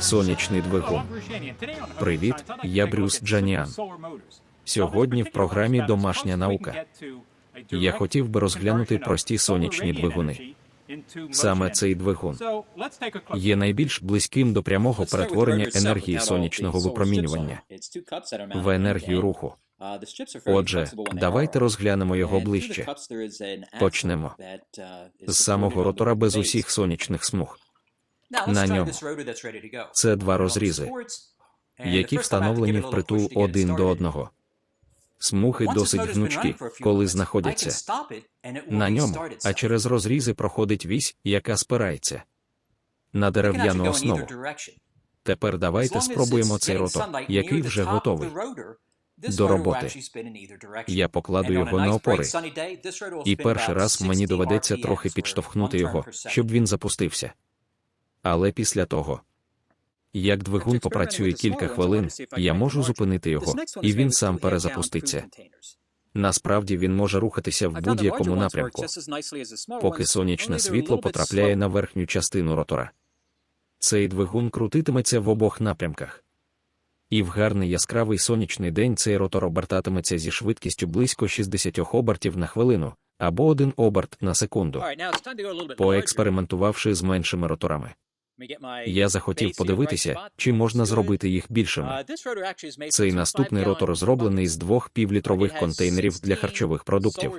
Сонячний двигун. Привіт, я Брюс Джаніан. Сьогодні в програмі Домашня наука. Я хотів би розглянути прості сонячні двигуни. Саме цей двигун є найбільш близьким до прямого перетворення енергії сонячного випромінювання в енергію руху. Отже, давайте розглянемо його ближче. Почнемо з самого ротора без усіх сонячних смуг. На ньому. Це два розрізи, які встановлені впритул один до одного. Смуги досить гнучкі, коли знаходяться на ньому, а через розрізи проходить вісь, яка спирається на дерев'яну основу. Тепер давайте спробуємо цей ротор, який вже готовий до роботи. Я покладу його на опори, і перший раз мені доведеться трохи підштовхнути його, щоб він запустився. Але після того, як двигун попрацює кілька хвилин, я можу зупинити його, і він сам перезапуститься. Насправді він може рухатися в будь-якому напрямку, поки сонячне світло потрапляє на верхню частину ротора. Цей двигун крутитиметься в обох напрямках. І в гарний яскравий сонячний день цей ротор обертатиметься зі швидкістю близько 60 обертів на хвилину або один оберт на секунду, поекспериментувавши з меншими роторами. Я захотів подивитися, чи можна зробити їх більшими. Цей наступний ротор зроблений з двох півлітрових контейнерів для харчових продуктів.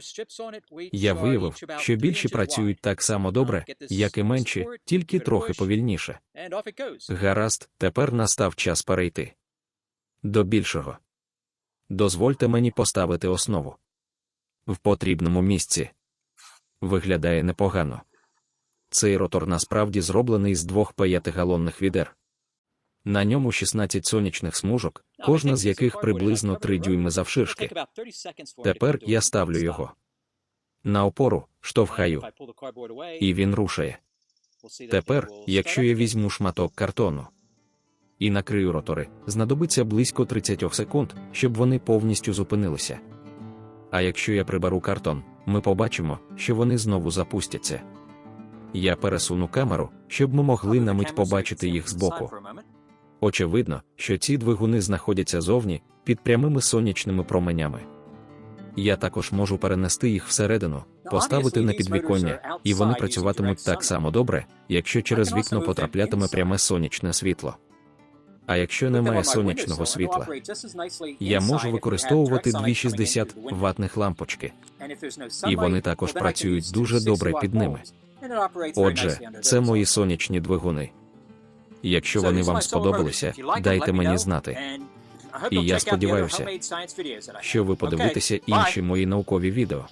Я виявив, що більші працюють так само добре, як і менші, тільки трохи повільніше. Гаразд, тепер настав час перейти до більшого. Дозвольте мені поставити основу в потрібному місці. Виглядає непогано. Цей ротор насправді зроблений з двох п'ятигалонних відер. На ньому 16 сонячних смужок, кожна з яких приблизно 3 дюйми завширшки. Тепер я ставлю його на опору, штовхаю, і він рушає. Тепер, якщо я візьму шматок картону і накрию ротори, знадобиться близько 30 секунд, щоб вони повністю зупинилися. А якщо я приберу картон, ми побачимо, що вони знову запустяться. Я пересуну камеру, щоб ми могли на мить побачити їх збоку. Очевидно, що ці двигуни знаходяться зовні під прямими сонячними променями. Я також можу перенести їх всередину, поставити на підвіконня, і вони працюватимуть так само добре, якщо через вікно потраплятиме пряме сонячне світло. А якщо немає сонячного світла, я можу використовувати дві 60 ватних лампочки, і вони також працюють дуже добре під ними. Отже, це мої сонячні двигуни. Якщо вони вам сподобалися, дайте мені знати. І я сподіваюся, що ви подивитеся інші мої наукові відео.